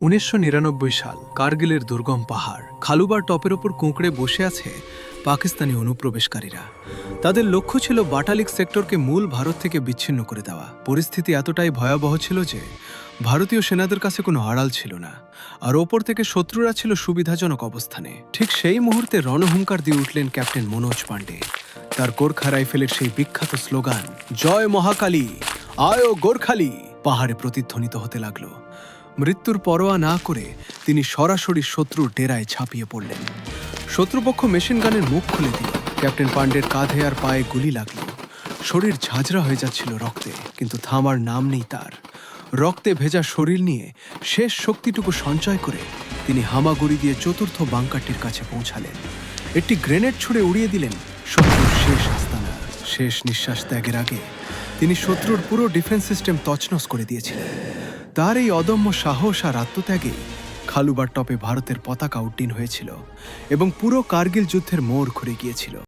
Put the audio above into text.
উনিশশো নিরানব্বই সাল কার্গিলের দুর্গম পাহাড়, খালুবার টপের ওপর কুঁকড়ে বসে আছে পাকিস্তানি অনুপ্রবেশকারীরা। তাদের লক্ষ্য ছিল বাটালিক সেক্টরকে মূল ভারত থেকে বিচ্ছিন্ন করে দেওয়া। পরিস্থিতি এতটাই ভয়াবহ ছিল যে ভারতীয় সেনাদের কাছে কোনো আড়াল ছিল না। আর ওপর থেকে শত্রুরা ছিল সুবিধাজনক অবস্থানে। ঠিক সেই মুহূর্তে রণহুঙ্কার দিয়ে উঠলেন ক্যাপ্টেন মনোজ পাণ্ডে। তার গোর্খা রাইফেলের সেই বিখ্যাত স্লোগান, জয় মহাকালী, আয় গোর্খালি পাহাড়ে প্রতিধ্বনিত হতে লাগল। মৃত্যুর পরোয়া না করে তিনি সরাসরি শত্রুর ডেরায় ছাপিয়ে পড়লেন। শত্রুপক্ষ মেশিন গানের মুখ খুলে দিল ক্যাপ্টেন পাণ্ডের কাঁধে আর পায়ে গুলি লাগল। শরীর ঝাঁঝরা হয়ে যাচ্ছিল রক্তে, কিন্তু থামার নাম নেই তার। রক্তে ভেজা শরীর নিয়ে শেষ শক্তিটুকু সঞ্চয় করে তিনি হামাগুড়ি দিয়ে চতুর্থ বাংকারটির কাছে পৌঁছালেন। একটি গ্রেনেড ছুড়ে উড়িয়ে দিলেন শত্রুর শেষ আস্তানা। শেষ নিঃশ্বাস ত্যাগের আগে তিনি শত্রুর পুরো ডিফেন্স সিস্টেম তছনছ করে দিয়েছিলেন। তার এই অদম্য সাহস আর আত্মত্যাগে খালুবার টপে ভারতের পতাকা উড্ডীন হয়েছিল এবং পুরো কার্গিল যুদ্ধের মোড় ঘুরে গিয়েছিল।